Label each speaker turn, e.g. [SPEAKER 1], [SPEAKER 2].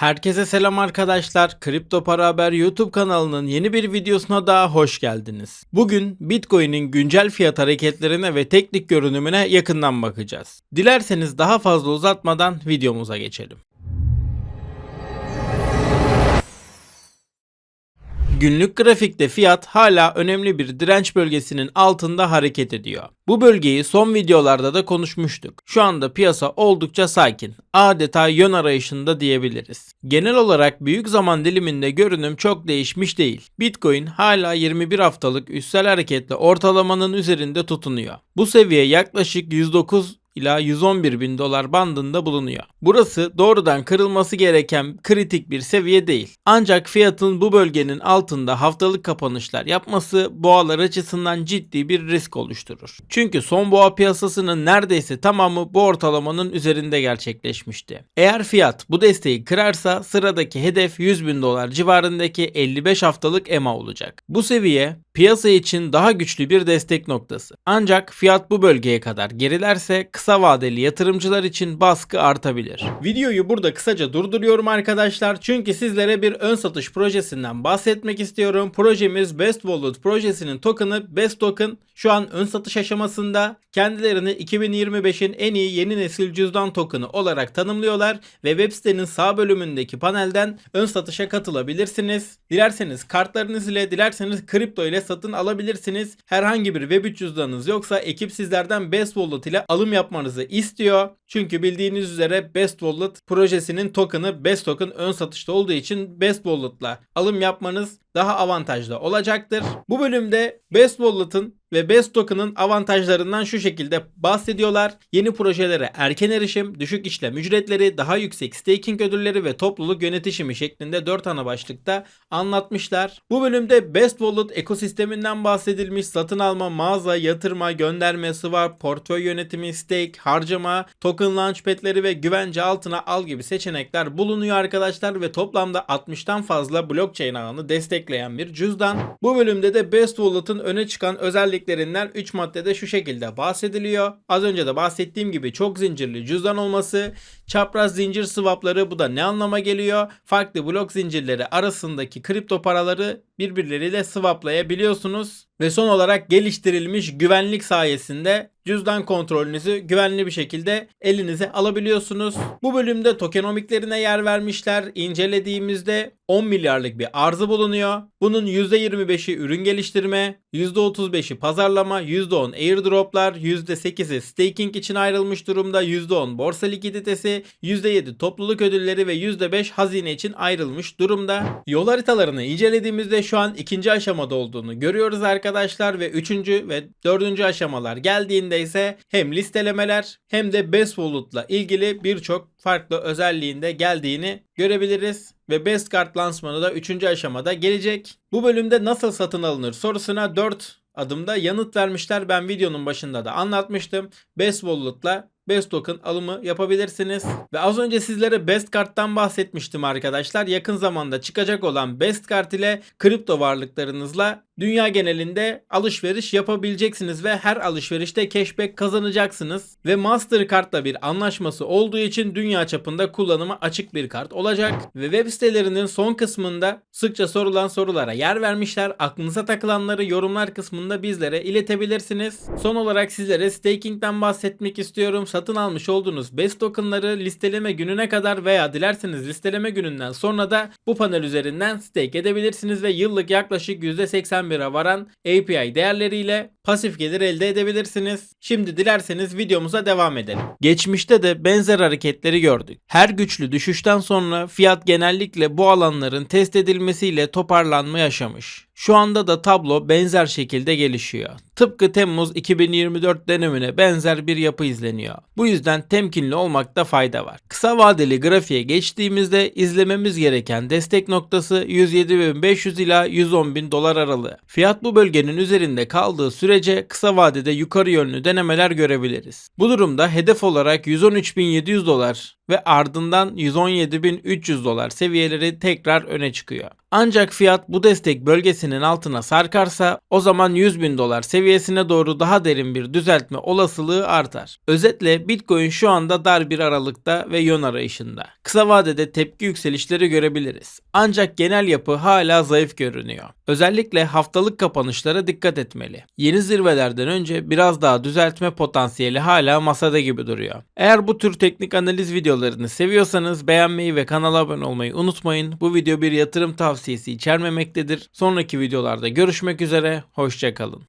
[SPEAKER 1] Herkese selam arkadaşlar. Kripto Para Haber YouTube kanalının yeni bir videosuna daha hoş geldiniz. Bugün Bitcoin'in güncel fiyat hareketlerine ve teknik görünümüne yakından bakacağız. Dilerseniz daha fazla uzatmadan videomuza geçelim. Günlük grafikte fiyat hala önemli bir direnç bölgesinin altında hareket ediyor. Bu bölgeyi son videolarda da konuşmuştuk. Şu anda piyasa oldukça sakin. Adeta yön arayışında diyebiliriz. Genel olarak büyük zaman diliminde görünüm çok değişmiş değil. Bitcoin hala 21 haftalık üstsel hareketle ortalamanın üzerinde tutunuyor. Bu seviye yaklaşık 109 ila 111 bin dolar bandında bulunuyor. Burası doğrudan kırılması gereken kritik bir seviye değil. Ancak fiyatın bu bölgenin altında haftalık kapanışlar yapması boğalar açısından ciddi bir risk oluşturur. Çünkü son boğa piyasasının neredeyse tamamı bu ortalamanın üzerinde gerçekleşmişti. Eğer fiyat bu desteği kırarsa sıradaki hedef 100 bin dolar civarındaki 55 haftalık EMA olacak. Bu seviye piyasa için daha güçlü bir destek noktası. Ancak fiyat bu bölgeye kadar gerilerse kısa vadeli yatırımcılar için baskı artabilir. Videoyu burada kısaca durduruyorum arkadaşlar çünkü sizlere bir ön satış projesinden bahsetmek istiyorum. Projemiz Best Wallet projesinin token'ı Best Token şu an ön satış aşamasında. Kendilerini 2025'in en iyi yeni nesil cüzdan token'ı olarak tanımlıyorlar ve web sitenin sağ bölümündeki panelden ön satışa katılabilirsiniz. Dilerseniz kartlarınız ile dilerseniz kripto ile satın alabilirsiniz. Herhangi bir web 3 cüzdanınız yoksa ekip sizlerden Best Wallet ile alım yapmanızı istiyor. Çünkü bildiğiniz üzere Best Wallet projesinin token'ı Best Token ön satışta olduğu için Best Wallet'la alım yapmanız daha avantajlı olacaktır. Bu bölümde Best Wallet'ın ve Best Token'ın avantajlarından şu şekilde bahsediyorlar. Yeni projelere erken erişim, düşük işlem ücretleri, daha yüksek staking ödülleri ve topluluk yönetişimi şeklinde 4 ana başlıkta anlatmışlar. Bu bölümde Best Wallet ekosisteminden bahsedilmiş satın alma, mağaza, yatırma, gönderme, swap, portföy yönetimi, stake, harcama, token launchpad'leri ve güvence altına al gibi seçenekler bulunuyor arkadaşlar ve toplamda 60'tan fazla blockchain ağını destekleyen bir cüzdan. Bu bölümde de Best Wallet'ın öne çıkan özelliklerinden 3 maddede şu şekilde bahsediliyor. Az önce de bahsettiğim gibi çok zincirli cüzdan olması, çapraz zincir swapları bu da ne anlama geliyor? Farklı blok zincirleri arasındaki kripto paraları birbirleriyle swaplayabiliyorsunuz. Ve son olarak geliştirilmiş güvenlik sayesinde cüzdan kontrolünüzü güvenli bir şekilde elinize alabiliyorsunuz. Bu bölümde tokenomiklerine yer vermişler. İncelediğimizde 10 milyarlık bir arzı bulunuyor. Bunun %25'i ürün geliştirme, %35'i pazarlama, %10 airdroplar, %8'i staking için ayrılmış durumda, %10 borsa likiditesi, %7 topluluk ödülleri ve %5 hazine için ayrılmış durumda. Yol haritalarını incelediğimizde şu an ikinci aşamada olduğunu görüyoruz arkadaşlar ve üçüncü ve dördüncü aşamalar geldiğinde ise hem listelemeler hem de Best Wallet'la ilgili birçok farklı özelliğinde geldiğini görebiliriz ve Best Card lansmanı da 3. aşamada gelecek. Bu bölümde nasıl satın alınır sorusuna 4 adımda yanıt vermişler. Ben videonun başında da anlatmıştım. Best Wallet'la Best Token alımı yapabilirsiniz. Ve az önce sizlere Best Card'dan bahsetmiştim arkadaşlar. Yakın zamanda çıkacak olan Best Card ile kripto varlıklarınızla dünya genelinde alışveriş yapabileceksiniz ve her alışverişte cashback kazanacaksınız. Ve Mastercard'la bir anlaşması olduğu için dünya çapında kullanıma açık bir kart olacak. Ve web sitelerinin son kısmında sıkça sorulan sorulara yer vermişler. Aklınıza takılanları yorumlar kısmında bizlere iletebilirsiniz. Son olarak sizlere staking'den bahsetmek istiyorum. Satın almış olduğunuz Best tokenları listeleme gününe kadar veya dilerseniz listeleme gününden sonra da bu panel üzerinden stake edebilirsiniz ve yıllık yaklaşık %81'e varan API değerleriyle pasif gelir elde edebilirsiniz. Şimdi dilerseniz videomuza devam edelim. Geçmişte de benzer hareketleri gördük. Her güçlü düşüşten sonra fiyat genellikle bu alanların test edilmesiyle toparlanma yaşamış. Şu anda da tablo benzer şekilde gelişiyor. Tıpkı Temmuz 2024 dönemine benzer bir yapı izleniyor. Bu yüzden temkinli olmakta fayda var. Kısa vadeli grafiğe geçtiğimizde izlememiz gereken destek noktası 107.500 ila 110.000 dolar aralığı. Fiyat bu bölgenin üzerinde kaldığı sürece kısa vadede yukarı yönlü denemeler görebiliriz. Bu durumda hedef olarak 113.700 dolar ve ardından 117.300 dolar seviyeleri tekrar öne çıkıyor. Ancak fiyat bu destek bölgesinin altına sarkarsa o zaman 100.000 dolar seviyesine doğru daha derin bir düzeltme olasılığı artar. Özetle Bitcoin şu anda dar bir aralıkta ve yön arayışında. Kısa vadede tepki yükselişleri görebiliriz. Ancak genel yapı hala zayıf görünüyor. Özellikle haftalık kapanışlara dikkat etmeli. Yeni zirvelerden önce biraz daha düzeltme potansiyeli hala masada gibi duruyor. Eğer bu tür teknik analiz videolarını seviyorsanız beğenmeyi ve kanala abone olmayı unutmayın. Bu video bir yatırım tavsiyesi içermemektedir. Sonraki videolarda görüşmek üzere, hoşçakalın.